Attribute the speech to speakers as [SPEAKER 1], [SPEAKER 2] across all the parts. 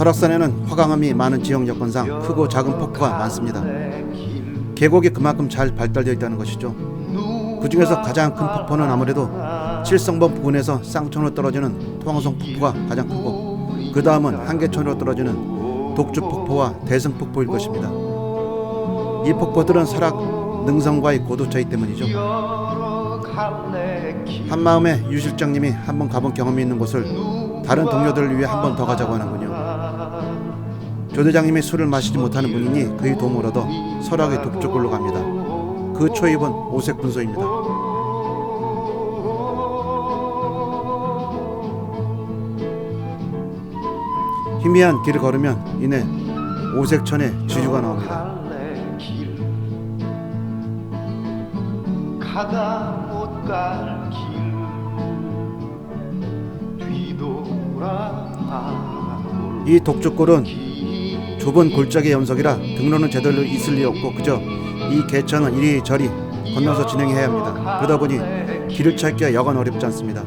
[SPEAKER 1] 설악산에는 화강암이 많은 지역 여건상 크고 작은 폭포가 많습니다. 계곡이 그만큼 잘 발달되어 있다는 것이죠. 그 중에서 가장 큰 폭포는 아무래도 칠성봉 부근에서 쌍천으로 떨어지는 토왕성 폭포가 가장 크고 그 다음은 한계천으로 떨어지는 독주 폭포와 대승 폭포일 것입니다. 이 폭포들은 설악 능선과의 고도 차이 때문이죠. 한마음에 유 실장님이 한번 가본 경험이 있는 곳을 다른 동료들을 위해 한 번 더 가자고 하는군요. 조 대장님이 술을 마시지 못하는 분이니 그의 도움을 얻어 설악의 독주골로 갑니다. 그 초입은 오색 분소입니다. 희미한 길을 걸으면 이내 오색천의 지주가 나옵니다.
[SPEAKER 2] 가다 못 갈 길 뒤돌아
[SPEAKER 1] 이 독주골은 좁은 골짜기 연석이라 등로는 제대로 있을 리 없고 그저 이 개천은 이리저리 건너서 진행해야 합니다. 그러다 보니 길을 찾기가 여간 어렵지 않습니다.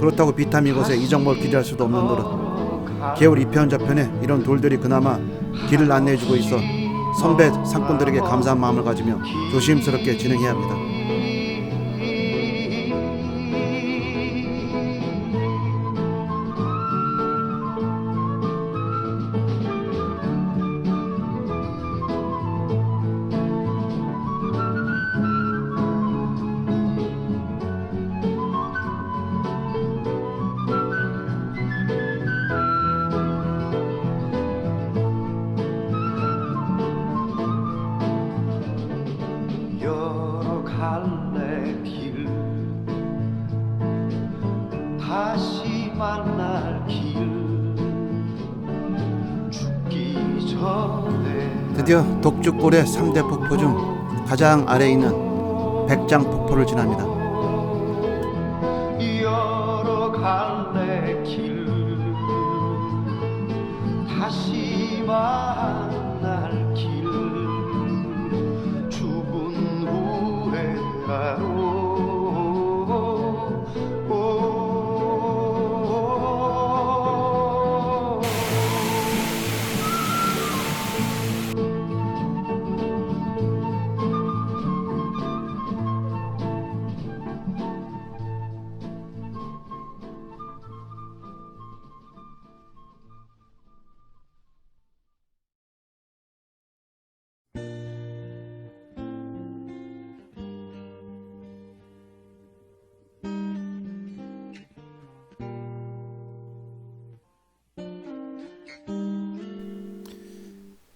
[SPEAKER 1] 그렇다고 비타민 곳에 이정모를 기대할 수도 없는 노릇. 개울 이편 저편에 이런 돌들이 그나마 길을 안내해주고 있어 선배 상권들에게 감사한 마음을 가지며 조심스럽게 진행해야 합니다.
[SPEAKER 2] 여러 갈래 길 다시 만날 길 죽기 전에
[SPEAKER 1] 드디어 독주골의 3대 폭포 중 가장 아래에 있는 백장 폭포를 지납니다.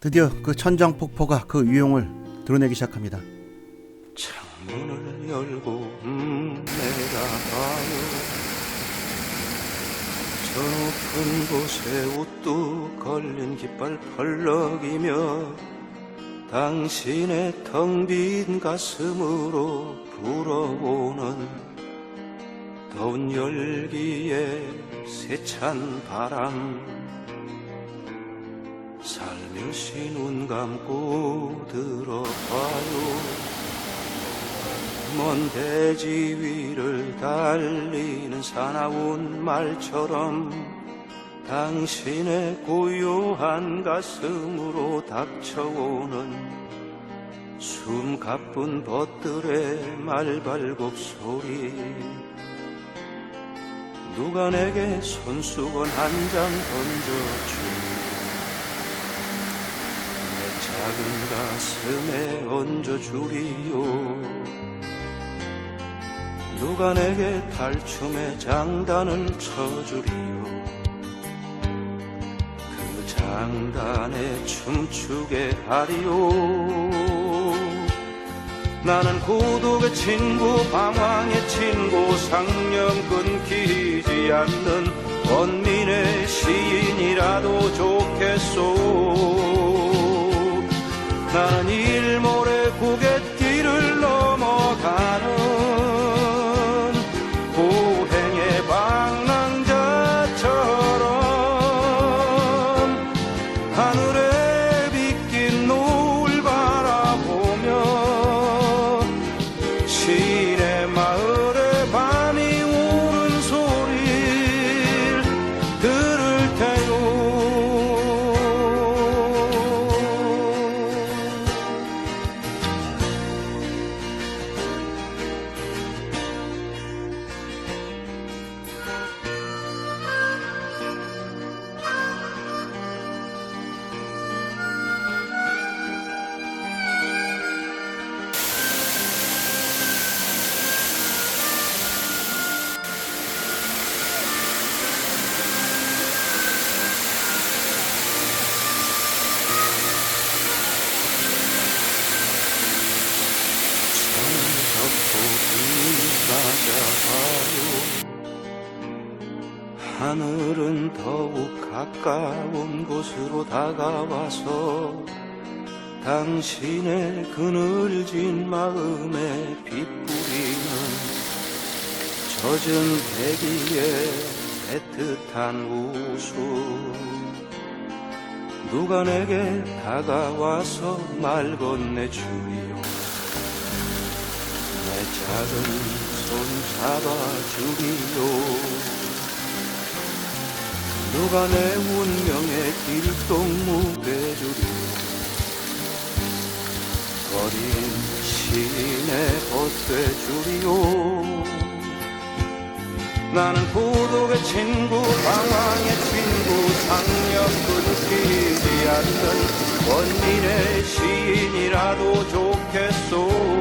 [SPEAKER 1] 드디어 그 천장 폭포가 그 위용을 드러내기 시작합니다.
[SPEAKER 2] 창문을 열고 음, 내다봐요 저 높은 곳에 우뚝 걸린 깃발 펄럭이며 당신의 텅 빈 가슴으로 불어오는 더운 열기에 세찬 바람 살며시 눈 감고 들어봐요. 먼 대지 위를 달리는 사나운 말처럼 당신의 고요한 가슴으로 닥쳐오는 숨 가쁜 벗들의 말발굽 소리. 누가 내게 손수건 한 장 던져주니 내 작은 가슴에 얹어주리요. 누가 내게 탈춤의 장단을 쳐주리요? 그 장단에 춤추게 하리요. 나는 고독의 친구 방황의 친구 상념 끊기지 않는 원민의 시인이라도 좋겠소 나는 일몰의 고갯길을 넘어가는 곳으로 다가와서 당신의 그늘진 마음에 빗뿌리는 젖은 대기에 애틋한 웃음. 누가 내게 다가와서 말 건네 주리요? 내 작은 손 잡아 주리요 누가 내 운명의 길동무 돼주리요 어린 시인의 벗돼주리요 나는 고독의 친구 방황의 친구 상념 끊기지 않는 원민의 시인이라도 좋겠소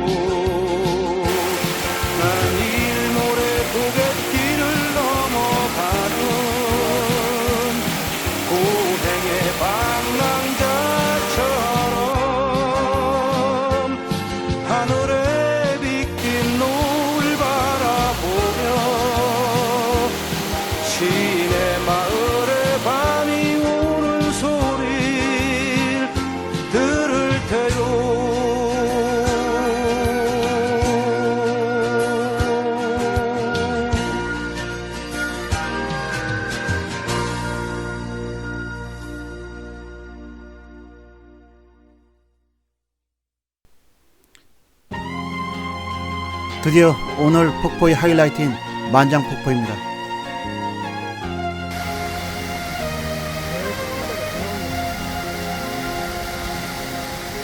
[SPEAKER 1] 드디어 오늘 폭포의 하이라이트인 만장 폭포입니다.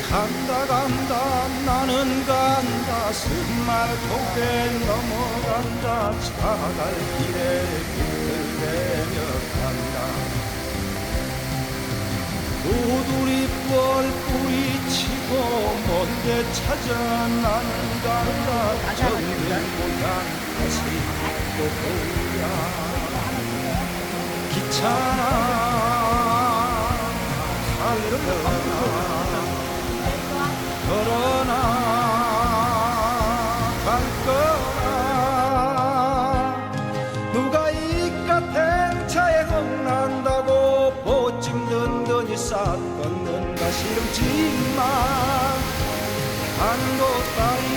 [SPEAKER 2] 간다 간다 나는 간다. 승말 고개 넘어간다. 차갈 길에 내며 간다. 우두리 뻘 뿌리치고 먼데 찾아 나는 간다 고향 다시 또 보야 달려나 걸어나 한곳 따위.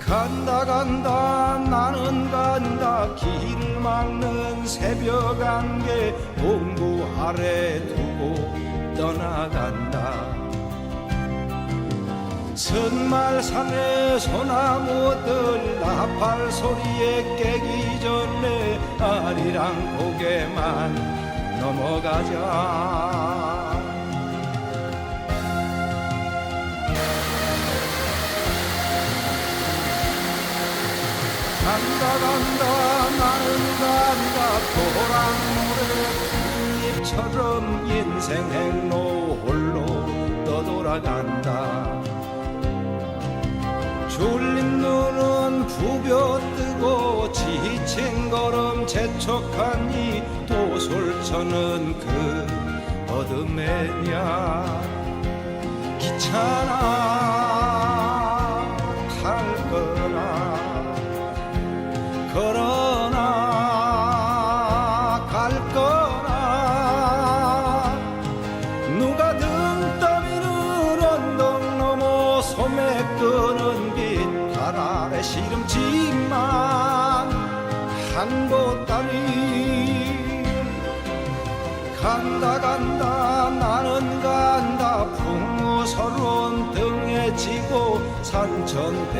[SPEAKER 2] 간다 간다 나는 간다. 길을 막는 새벽 안개 동구 아래 두고 떠나간다. 선말산의 소나무들 나팔 소리에 깨기 전에 아리랑 고개만 넘어가자 간다 간다 나는 간다. 도랑모래 풀잎처럼 인생 행로 홀로 떠돌아간다. 졸린 눈은 부벼 뜨고 지친 걸음 재촉한 이 도솔천은 그 어둠에냐. 기차나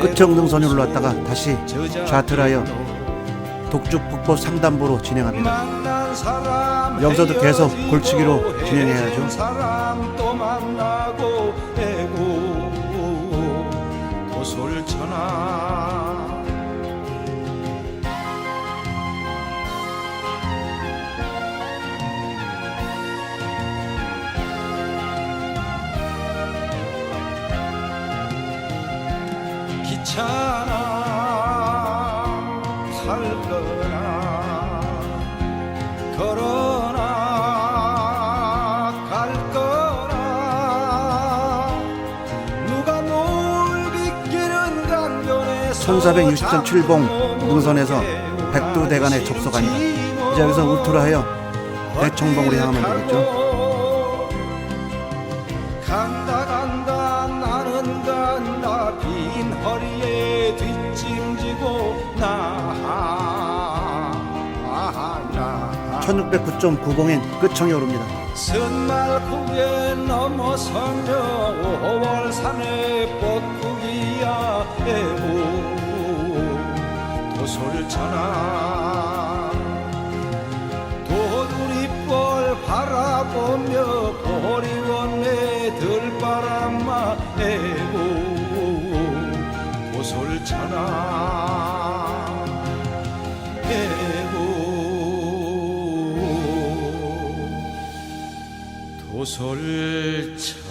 [SPEAKER 1] 끝정등선에 올랐다가 다시 좌틀하여 독주 폭포 상단부로 진행합니다. 여기서도 계속 골치기로 진행해야죠.
[SPEAKER 2] 도솔천하 기차나 탈거나 걸어나 갈 거나 누가 노을 비끼는 강변에
[SPEAKER 1] 1460.7봉 능선에서 백두대간에 접속합니다. 이제 여기서 우투라하여 대청봉으로 향하면 되겠죠. 1609봉인 끝청에 오릅니다.
[SPEAKER 2] 선말국에 넘어서며 5월 산에 뻗국이야 에고 도솔천하. 도두리벌 바라보며 보리원에 들바람마 에고 도솔천하 도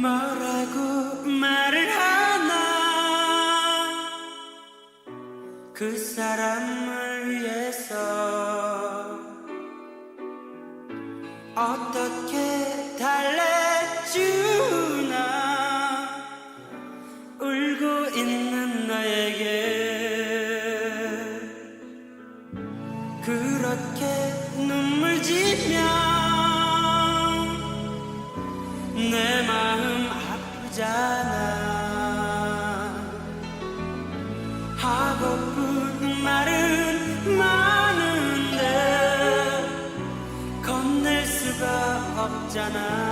[SPEAKER 3] 뭐라고 말을 하나? 그 사람을 하고픈 말은 많은데 건넬 수가 없잖아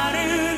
[SPEAKER 3] matter